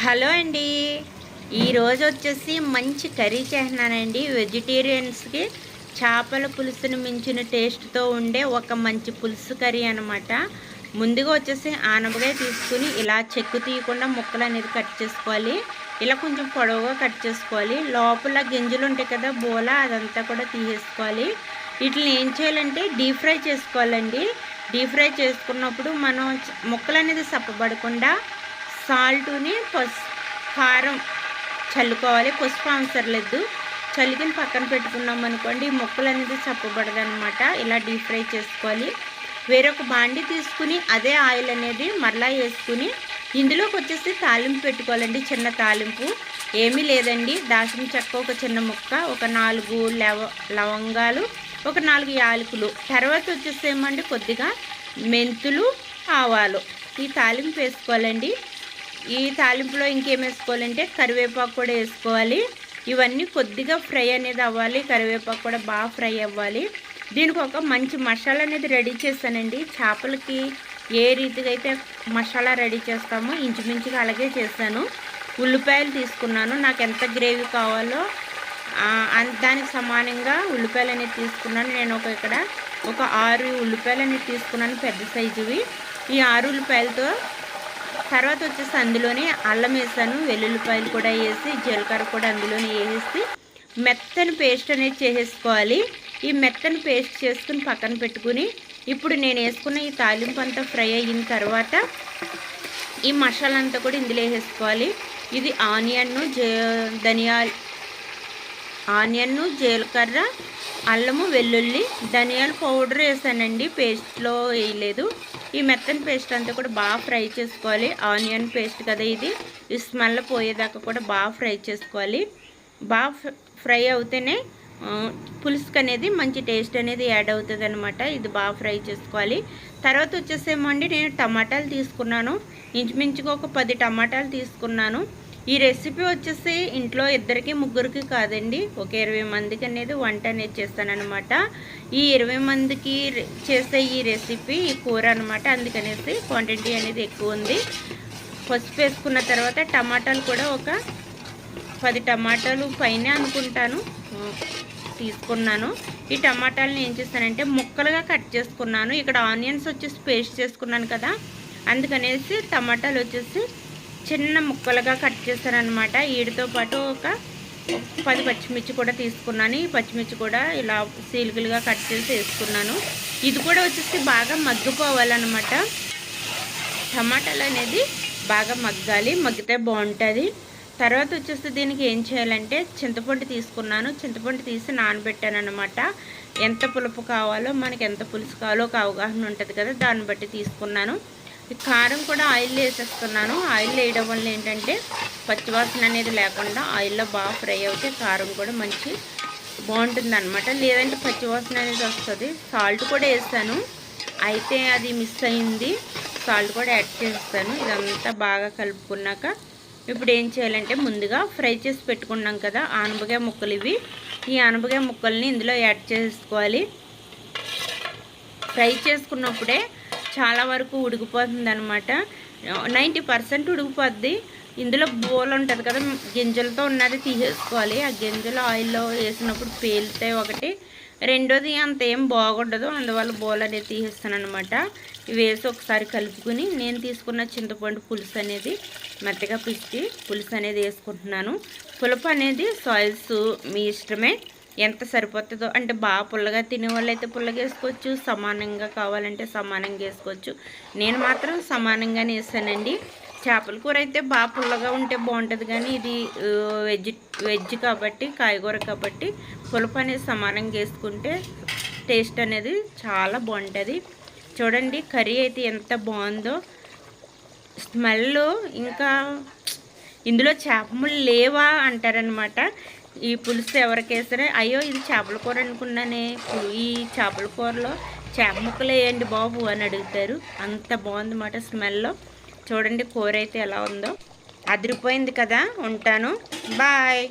Hello అండి. ఈరోజు వచ్చేసి మంచి కర్రీ చేస్తున్నానండి. వెజిటేరియన్స్కి చేపల పులుసును మించిన టేస్ట్తో ఉండే ఒక మంచి పులుసు కర్రీ అనమాట ముందుగా వచ్చేసి ఆనపకాయ తీసుకుని ఇలా చెక్కు తీయకుండా ముక్కలు అనేది కట్ చేసుకోవాలి. ఇలా కొంచెం పొడవుగా కట్ చేసుకోవాలి. లోపల గింజలు ఉంటాయి కదా బోల అదంతా కూడా తీసేసుకోవాలి. వీటిని ఏం చేయాలంటే డీప్ ఫ్రై చేసుకోవాలండి. డీప్ ఫ్రై చేసుకున్నప్పుడు మనం ముక్కలు అనేది సప్పబడకుండా సాల్ట్ని పసు కారం చల్లుకోవాలి. పసుపు అవసరం లేదు. చలికిని పక్కన పెట్టుకున్నాం అనుకోండి ముక్కలు అనేది చప్పబడదు అనమాట ఇలా డీప్ ఫ్రై చేసుకోవాలి. వేరొక బాండి తీసుకుని అదే ఆయిల్ అనేది మరలా వేసుకుని ఇందులోకి వచ్చేసి తాలింపు పెట్టుకోవాలండి. చిన్న తాలింపు. ఏమీ లేదండి. దాసిన చెక్క ఒక చిన్న ముక్క ఒక నాలుగు లవ లవంగాలు ఒక నాలుగు యాలకులు. తర్వాత వచ్చేసి ఏమండి? కొద్దిగా మెంతులు ఆవాలు. ఈ తాలింపు వేసుకోవాలండి. ఈ తాలింపులో ఇంకేం వేసుకోవాలంటే కరివేపాకు కూడా వేసుకోవాలి. ఇవన్నీ కొద్దిగా ఫ్రై అనేది అవ్వాలి. కరివేపాకు కూడా బాగా ఫ్రై అవ్వాలి. దీనికి ఒక మంచి మసాలా అనేది రెడీ చేస్తానండి చేపలకి ఏ రీతిగా అయితే మసాలా రెడీ చేస్తామో ఇంచుమించుగా అలాగే చేస్తాను ఉల్లిపాయలు తీసుకున్నాను. నాకు ఎంత గ్రేవీ కావాలో దానికి సమానంగా ఉల్లిపాయలు అనేది తీసుకున్నాను. నేను ఒక ఇక్కడ ఒక ఆరు ఉల్లిపాయలు అనేది తీసుకున్నాను పెద్ద సైజువి. ఈ ఆరు ఉల్లిపాయలతో తర్వాత వచ్చేసి అందులోనే అల్లం వేసాను వెల్లుల్లిపాయలు కూడా వేసి జీలకర్ర కూడా అందులోనే వేసేసి మెత్తని పేస్ట్ అనేది చేసేసుకోవాలి. ఈ మెత్తని పేస్ట్ చేసుకుని పక్కన పెట్టుకుని ఇప్పుడు నేను వేసుకున్న ఈ తాలింపు అంతా ఫ్రై అయిన తర్వాత ఈ మసాలా అంతా కూడా ఇందులో వేసేసుకోవాలి. ఇది ఆనియన్ను జే ధనియాలు ఆనియన్ను జీలకర్ర అల్లము వెల్లుల్లి ధనియాల పౌడర్ వేసానండి. పేస్ట్లో వేయలేదు. ఈ మెత్తని పేస్ట్ అంతా కూడా బాగా ఫ్రై చేసుకోవాలి. ఆనియన్ పేస్ట్ కదా ఇది. ఈ స్మెల్ పోయేదాకా కూడా బాగా ఫ్రై చేసుకోవాలి. బాగా ఫ్రై అవుతేనే పులుసుకు అనేది మంచి టేస్ట్ అనేది యాడ్ అవుతుంది అనమాట ఇది బాగా ఫ్రై చేసుకోవాలి. తర్వాత వచ్చేసేమో అండి నేను టమాటాలు తీసుకున్నాను. ఇంచుమించుగా ఒక పది టమాటాలు తీసుకున్నాను. ఈ రెసిపీ వచ్చేసి ఇంట్లో ఇద్దరికి ముగ్గురికి కాదండి. ఒక ఇరవై మందికి అనేది వంట అనేది చేస్తానమాట ఈ ఇరవై మందికి చేసే ఈ రెసిపీ ఈ కూర అనమాట అందుకనేసి క్వాంటిటీ అనేది ఎక్కువ ఉంది. పసుపు వేసుకున్న తర్వాత టమాటాలు కూడా ఒక పది టమాటాలు పైన అనుకుంటాను. తీసుకున్నాను. ఈ టమాటాలను ఏం చేస్తానంటే ముక్కలుగా కట్ చేసుకున్నాను. ఇక్కడ ఆనియన్స్ వచ్చేసి పేస్ట్ చేసుకున్నాను కదా. అందుకనేసి టమాటాలు వచ్చేసి చిన్న ముక్కలుగా కట్ చేశారనమాట వీటితో పాటు ఒక పది పచ్చిమిర్చి కూడా తీసుకున్నాను. ఈ పచ్చిమిర్చి కూడా ఇలా సీలుగులుగా కట్ చేసి వేసుకున్నాను. ఇది కూడా వచ్చేసి బాగా మగ్గుకోవాలన్నమాట. టమాటాలు అనేది బాగా మగ్గాలి మగ్గితే బాగుంటుంది. తర్వాత వచ్చేసి దీనికి ఏం చేయాలంటే చింతపండు తీసుకున్నాను. చింతపండు తీసి నానబెట్టాను అనమాట ఎంత పులుపు కావాలో మనకి ఎంత పులుసు కావాలో ఒక అవగాహన ఉంటుంది కదా దాన్ని బట్టి తీసుకున్నాను. కారం కూడా ఆయిల్ వేసేస్తున్నాను. ఆయిల్ వేయడం వల్ల ఏంటంటే పచ్చివాసన అనేది లేకుండా ఆయిల్లో బాగా ఫ్రై అవుతే కారం కూడా మంచి బాగుంటుంది అనమాట లేదంటే పచ్చివాసన అనేది వస్తుంది. సాల్ట్ కూడా వేస్తాను అయితే అది మిస్ అయింది. సాల్ట్ కూడా యాడ్ చేస్తాను. ఇదంతా బాగా కలుపుకున్నాక ఇప్పుడు ఏం చేయాలంటే ముందుగా ఫ్రై చేసి పెట్టుకున్నాం కదా ఆనపకాయ ముక్కలు ఇవి. ఈ ఆనపకాయ ముక్కల్ని ఇందులో యాడ్ చేసుకోవాలి. ఫ్రై చేసుకున్నప్పుడే చాలా వరకు ఉడికిపోతుంది అనమాట నైంటీ పర్సెంట్ ఉడికిపోద్ది. ఇందులో బోల్ ఉంటుంది కదా గింజలతో ఉన్నది తీసేసుకోవాలి. ఆ గింజలు ఆయిల్లో వేసినప్పుడు పేలుతాయి ఒకటి. రెండోది అంత ఏం బాగుండదు అందువల్ల బోల్ అనేది తీసేస్తాను అనమాట వేసి ఒకసారి కలుపుకుని నేను తీసుకున్న చింతపండు పులుసు అనేది మెత్తగా పిచ్చి పులుసు అనేది వేసుకుంటున్నాను. పులుపు అనేది సాయిల్స్ మీ ఇష్టమే. ఎంత సరిపోతుందో. అంటే బాగా పుల్లగా తినే వాళ్ళు అయితే పుల్లగా వేసుకోవచ్చు సమానంగా కావాలంటే సమానంగా వేసుకోవచ్చు. నేను మాత్రం సమానంగానే వేసానండి చేపల కూర అయితే బాగా పుల్లగా ఉంటే బాగుంటుంది కానీ ఇది వెజ్ వెజ్ కాబట్టి కాయగూర కాబట్టి పులుపు అనేది సమానంగా వేసుకుంటే టేస్ట్ అనేది చాలా బాగుంటుంది. చూడండి కర్రీ అయితే ఎంత బాగుందో. స్మెల్ ఇంకా ఇందులో చేపములు లేవా అంటారనమాట ఈ పులుసు ఎవరికేసరే? అయ్యో ఇది చేపల కూర అనుకున్నానే. ఈ చేపల కూరలో చేప ముక్కలు వేయండి బాబు అని అడుగుతారు. అంత బాగుందన్నమాట స్మెల్లో చూడండి కూర అయితే ఎలా ఉందో. అదిరిపోయింది కదా ఉంటాను. బాయ్.